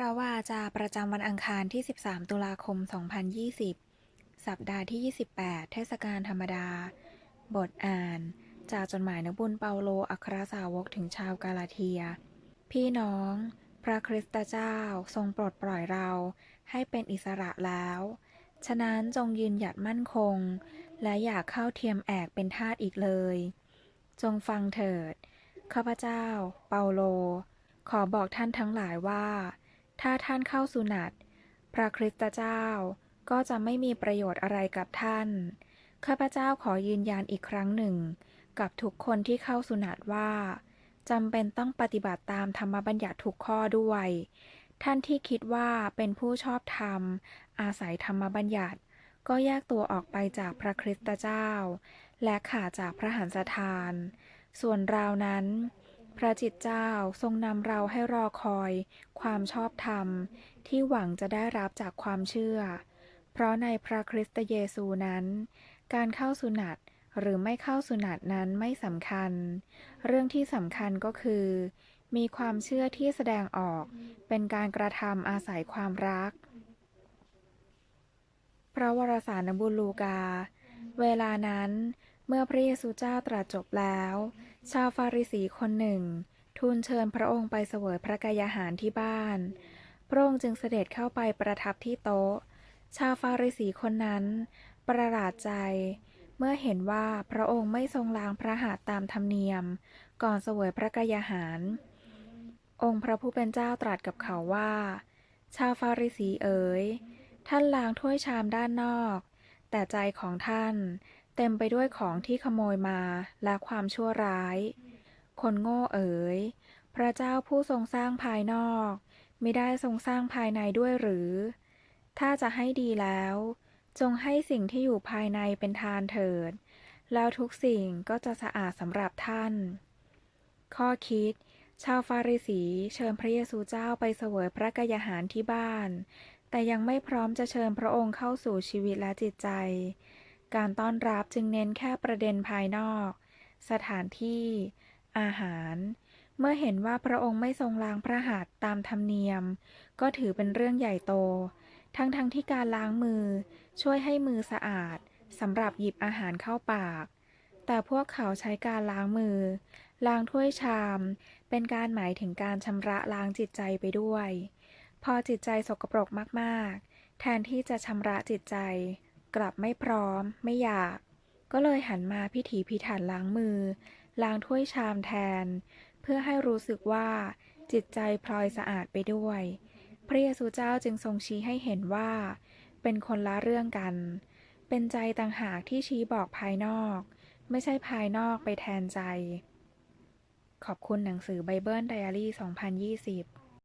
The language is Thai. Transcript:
พระวาจาประจำวันอังคารที่ 13 ตุลาคม 2020 สัปดาห์ที่ 28 เทศกาลธรรมดา บทอ่าน จากจดหมายนักบุญเปาโลอัครสาวกถึงชาวกาลาเทีย พี่น้อง พระคริสตเจ้าทรงปลดปล่อยเราให้เป็นอิสระแล้ว ฉะนั้นจงยืนหยัดมั่นคง และอย่าเข้าเทียมแอกเป็นทาสอีกเลย จงฟังเถิด ข้าพเจ้า เปาโล ขอบอกท่านทั้งหลายว่า ถ้าท่านเข้าสุนัตพระคริสตเจ้าก็จะไม่มีประโยชน์อะไรกับท่าน ข้าพเจ้าขอยืนยันอีกครั้งหนึ่ง กับทุกคนที่เข้าสุนัตว่าจำเป็นต้องปฏิบัติตามธรรมบัญญัติทุกข้อด้วย ท่านที่คิดว่าเป็นผู้ชอบธรรม อาศัยธรรมบัญญัติ ก็แยกตัวออกไปจากพระคริสตเจ้า และขาดจากพระหันสถาน ส่วนเรานั้น พระจิตเจ้าทรงนำเราให้รอคอย ความชอบธรรม ที่หวังจะได้รับจากความเชื่อ เพราะในพระคริสต์เยซูนั้น การเข้าสุนัตหรือไม่เข้าสุนัตนั้นไม่สำคัญ เรื่องที่สำคัญก็คือ มีความเชื่อที่แสดงออก เป็นการกระทำอาศัยความรัก พระวรสารนบุลูกา เวลานั้น เมื่อพระเยซูเจ้าตรัสจบแล้ว ชาวฟาริสีคนหนึ่ง ทูลเชิญพระองค์ไปเสวยพระกายาหารที่บ้าน พระองค์จึงเสด็จเข้าไปประทับที่โต๊ะ ชาวฟาริสีคนนั้น ประหลาดใจ เมื่อเห็นว่าพระองค์ไม่ทรงล้างพระหัตถ์ตามธรรมเนียม ก่อนเสวยพระกายาหาร องค์พระผู้เป็นเจ้าตรัสกับเขาว่า ชาวฟาริสีเอ๋ยท่านล้างถ้วยชามด้านนอก แต่ใจของท่าน เต็มไปด้วยของที่ขโมยมาและความชั่วร้าย คนโง่เอ๋ย พระเจ้าผู้ทรงสร้างภายนอกไม่ได้ทรงสร้างภายในด้วยหรือ ถ้าจะให้ดีแล้ว จงให้สิ่งที่อยู่ภายในเป็นทานเถิด แล้วทุกสิ่งก็จะสะอาดสำหรับท่าน ข้อคิด ชาวฟาริสีเชิญพระเยซูเจ้าไปเสวยพระกายาหารที่บ้าน แต่ยังไม่พร้อมจะเชิญพระองค์เข้าสู่ชีวิตและจิตใจ การต้อนรับจึงเน้นแค่ประเด็นภายนอก สถานที่ อาหาร เมื่อเห็นว่าพระองค์ไม่ทรงล้างพระหัตถ์ตามธรรมเนียม ก็ถือเป็นเรื่องใหญ่โต ทั้งๆทที่การล้างมือ ช่วยให้มือสะอาดสำหรับหยิบอาหารเข้าปาก แต่พวกเขาใช้การล้างมือ ล้างถ้วยชาม เป็นการหมายถึงการชำระล้างจิตใจไปด้วย พอจิตใจสกปรกมากๆ แทนที่จะชำระจิตใจ กลับไม่พร้อม ไม่อยาก ก็เลยหันมาพิถีพิถันล้างมือ ล้างถ้วยชามแทน เพื่อให้รู้สึกว่าจิตใจพลอยสะอาดไปด้วย พระเยซูเจ้าจึงทรงชี้ให้เห็นว่า เป็นคนละเรื่องกัน เป็นใจต่างหากที่ชี้บอกภายนอก ไม่ใช่ภายนอกไปแทนใจ ขอบคุณหนังสือไบเบิลไดอารี่ 2020